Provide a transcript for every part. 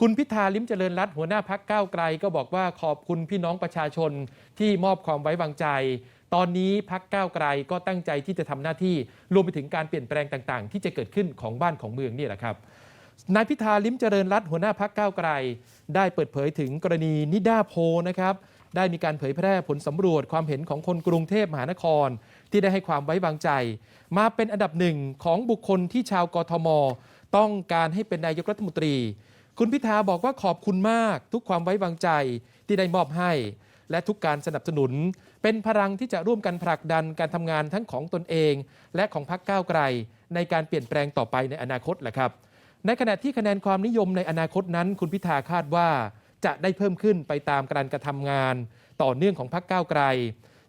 คุณพิธาลิมเจริญรัตหัวหน้าพักก้าวไกล ก็บอกว่าขอบคุณพี่น้องประชาชนที่มอบความไว้วางใจ ตอนนี้พักก้าวไกลก็ตั้งใจที่จะทำหน้าที่รวมไปถึงการเปลี่ยนแปลงต่างๆ ที่จะเกิดขึ้นของบ้านของเมืองนี่แหละครับนายพิธาลิมเจริญรัตหัวหน้าพักก้าวไกล ได้เปิดเผยถึงกรณีนิด้าโพนะครับได้มีการเผยแพร่ผลสำรวจความเห็นของคนกรุงเทพมหานคร ที่ได้ให้ความไว้วางใจ มาเป็นอันดับหนึ่งของบุคคลที่ชาวกทม ต้องการให้เป็นนายกรัฐมนตรี คุณพิธาบอกว่าขอบคุณมากทุกความไว้วางใจที่ได้มอบให้ และทุกการสนับสนุน เป็นพลังที่จะร่วมกันผลักดันการทำงานทั้งของตนเอง และของพรรคก้าวไกล ในการเปลี่ยนแปลงต่อไปในอนาคตแหละครับ ในขณะที่คะแนนความนิยมในอนาคตนั้น คุณพิธาคาดว่า จะได้เพิ่มขึ้นไปตามการกระทำงาน ต่อเนื่องของพรรคก้าวไกล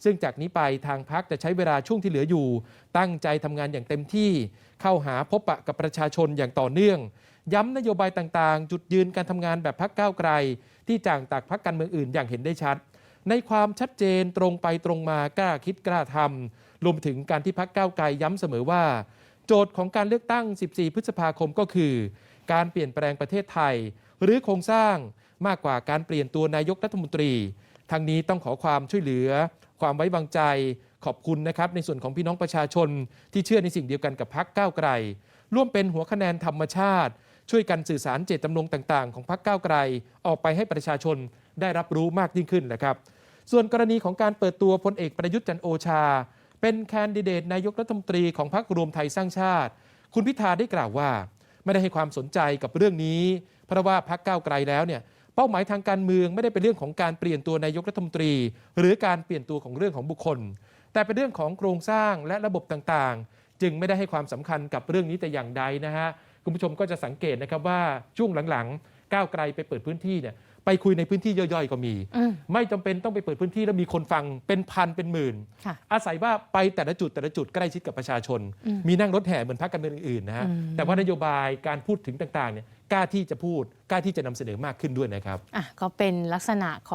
ซึ่งจากนี้ไปทางพรรคจะใช้เวลาช่วงที่เหลืออยู่ ตั้งใจทำงานอย่างเต็มที่ เข้าหาพบปะกับประชาชนอย่างต่อเนื่อง ย้ำนโยบายต่างๆ จุดยืนการทำงานแบบพรรคก้าวไกล ที่จางจากพรรคการเมืองอื่นอย่างเห็นได้ชัด ในความชัดเจนตรงไปตรงมากล้าคิดกล้าทำรวมถึงการที่พรรคก้าวไกลย้ำเสมอว่า โจทย์ของการเลือกตั้ง 14 พฤษภาคมก็คือ การเปลี่ยนแปลงประเทศไทย หรือโครงสร้างมากกว่าการเปลี่ยนตัวนายกรัฐมนตรีทางนี้ต้องขอความช่วยเหลือ ความไว้วางใจขอบคุณนะครับในส่วนของพี่น้องประชาชน ที่เชื่อในสิ่งเดียวกันกับพรรคก้าวไกล ร่วมเป็นหัวคะแนนธรรมชาติ ช่วยกันสื่อสารเจตจำนงต่างๆ ของพรรคก้าวไกล ออกไปให้ประชาชนได้รับรู้มากยิ่งขึ้นนะครับ ส่วนกรณีของการเปิดตัวพลเอกประยุทธ์จันโอชา เป็นแคนดิเดตนายกรัฐมนตรีของพรรครวมไทยสร้างชาติ คุณพิธาได้กล่าวว่า ไม่ได้ให้ความสนใจกับเรื่องนี้ เพราะว่าพรรคก้าวไกลแล้วเนี่ยเป้าหมายทางการเมืองไม่ได้เป็นเรื่องของการเปลี่ยนตัวนายกรัฐมนตรี หรือการเปลี่ยนตัวของเรื่องของบุคคล แต่เป็นเรื่องของโครงสร้างและระบบต่างๆ จึงไม่ได้ให้ความสำคัญกับเรื่องนี้แต่อย่างใดนะฮะ คุณผู้ชมก็จะสังเกตนะครับว่าช่วงหลังๆ ก้าวไกลไปเปิดพื้นที่เนี่ยไปคุยในพื้นที่ย่อยๆก็มีอืมไม่จำเป็นต้องไปเปิดพื้นที่แล้วมีคนฟังเป็นพันเป็นหมื่นค่ะอาศัยว่าไปแต่ละจุดแต่ละจุดใกล้ชิดกับประชาชนอืมมีนั่งรถแห่เหมือนพรรคการเมืองอื่นๆนะฮะอืมแต่ว่านโยบายการพูดถึงต่างๆเนี่ยกล้าที่จะพูดกล้าที่จะนำเสนอมากขึ้นด้วยนะครับอะก็เป็นลักษณะของ